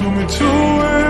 do me to it.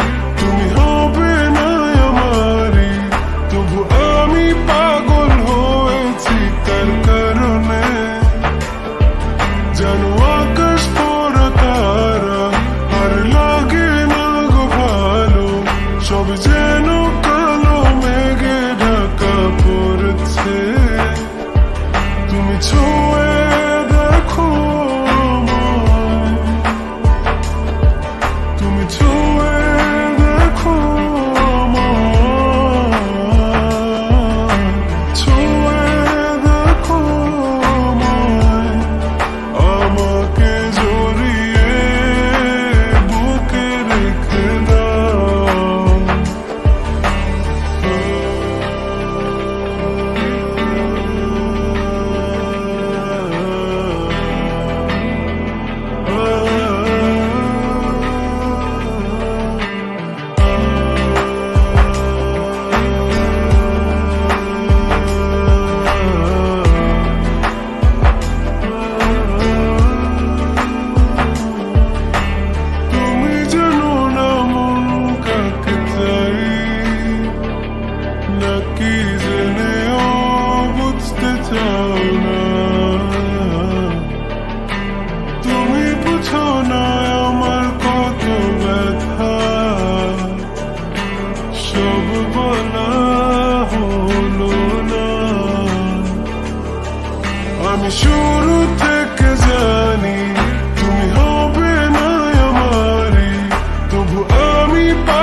Show me শুরু থেকে জানি তুমি হবে না আমারি তবু আমি পা